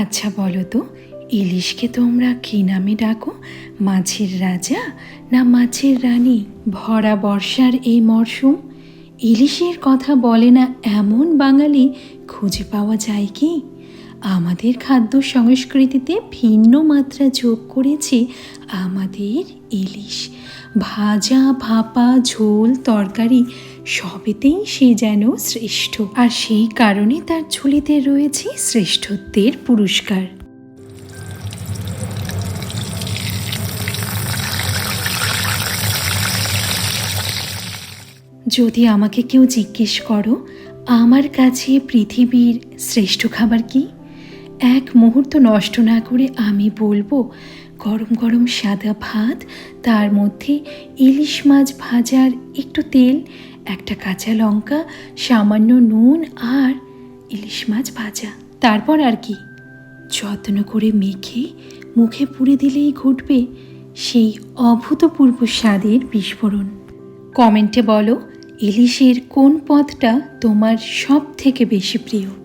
আচ্ছা বলো তো, ইলিশকে তোমরা কী নামে ডাকো? মাছের রাজা না মাছের রানী? ভরা বর্ষার এই মরশুম? ইলিশের কথা বলে না এমন বাঙালি খুঁজে পাওয়া যায় কি? আমাদের খাদ্য সংস্কৃতিতে ভিন্ন মাত্রা যোগ করেছে আমাদের ইলিশ। ভাজা ভাপা ঝোল, তরকারি, সবেতেই সে যেন শ্রেষ্ঠ। আর সেই কারণে তার ঝুলিতে রয়েছে শ্রেষ্ঠত্বের পুরস্কার। যদি আমাকে কেউ জিজ্ঞেস করো, আমার কাছে পৃথিবীর শ্রেষ্ঠ খাবার কি? এক মুহূর্ত নষ্ট না করে আমি বলব, গরম গরম সাদা ভাত, তার মধ্যে ইলিশ মাছ ভাজার একটু তেল, একটা কাঁচা লঙ্কা, সামান্য নুন আর ইলিশ মাছ ভাজা। তারপর আর কি? যত্ন করে মেখে মুখে পুড়ে দিলেই ঘটবে সেই অভূতপূর্ব স্বাদের বিস্ফোরণ। কমেন্টে বলো, ইলিশের কোন পদটা তোমার সব থেকে বেশি প্রিয়?